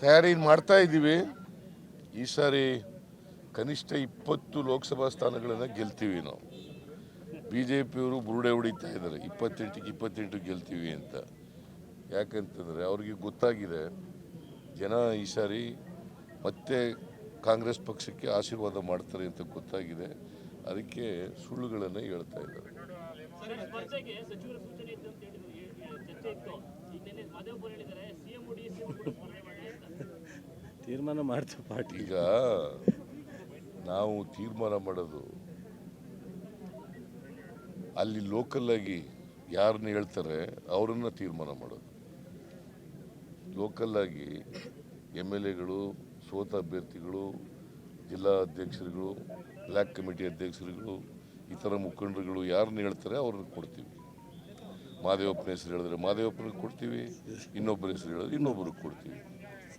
ತಯಾರಿ ಮಾಡ್ತಾ ಇದ್ದೀವಿ. ಈ ಸಾರಿ ಕನಿಷ್ಠ ಇಪ್ಪತ್ತು ಲೋಕಸಭಾ ಸ್ಥಾನಗಳನ್ನು ಗೆಲ್ತೀವಿ ನಾವು. ಬಿ ಜೆ ಪಿಯವರು ಬುರುಡೆ ಹೊಡಿತಾ ಇದ್ದಾರೆ. ಇಪ್ಪತ್ತೆಂಟಿಗೆ ಇಪ್ಪತ್ತೆಂಟು ಗೆಲ್ತೀವಿ ಅಂತ. ಯಾಕಂತಂದರೆ ಅವ್ರಿಗೆ ಗೊತ್ತಾಗಿದೆ, ಜನ ಈ ಸಾರಿ ಮತ್ತೆ ಕಾಂಗ್ರೆಸ್ ಪಕ್ಷಕ್ಕೆ ಆಶೀರ್ವಾದ ಮಾಡ್ತಾರೆ ಅಂತ ಗೊತ್ತಾಗಿದೆ. ಅದಕ್ಕೆ ಸುಳ್ಳುಗಳನ್ನು ಹೇಳ್ತಾ ಇದ್ದಾರೆ. ತೀರ್ಮಾನ ಮಾಡ್ತೀವಿ ಪಾರ್ಟಿ ಈಗ ನಾವು ತೀರ್ಮಾನ ಮಾಡೋದು ಅಲ್ಲಿ ಲೋಕಲ್ಲಾಗಿ ಯಾರನ್ನ ಹೇಳ್ತಾರೆ ಅವರನ್ನು ತೀರ್ಮಾನ ಮಾಡೋದು. ಲೋಕಲ್ಲಾಗಿ ಎಂ ಎಲ್ ಎಗಳು ಸೋತ ಅಭ್ಯರ್ಥಿಗಳು, ಜಿಲ್ಲಾ ಅಧ್ಯಕ್ಷರುಗಳು ಬ್ಲ್ಯಾಕ್ ಕಮಿಟಿ ಅಧ್ಯಕ್ಷರುಗಳು, ಇತರ ಮುಖಂಡರುಗಳು ಯಾರನ್ನ ಹೇಳ್ತಾರೆ ಅವ್ರನ್ನ ಕೊಡ್ತೀವಿ. ಮಾದೇವಪ್ಪನ ಹೆಸರು ಹೇಳಿದ್ರೆ ಮಾದೇವಪ್ಪನಿಗೆ ಕೊಡ್ತೀವಿ ಇನ್ನೊಬ್ಬರ ಹೆಸರು ಹೇಳಿದ್ರೆ ಇನ್ನೊಬ್ಬರಿಗೆ ಕೊಡ್ತೀವಿ.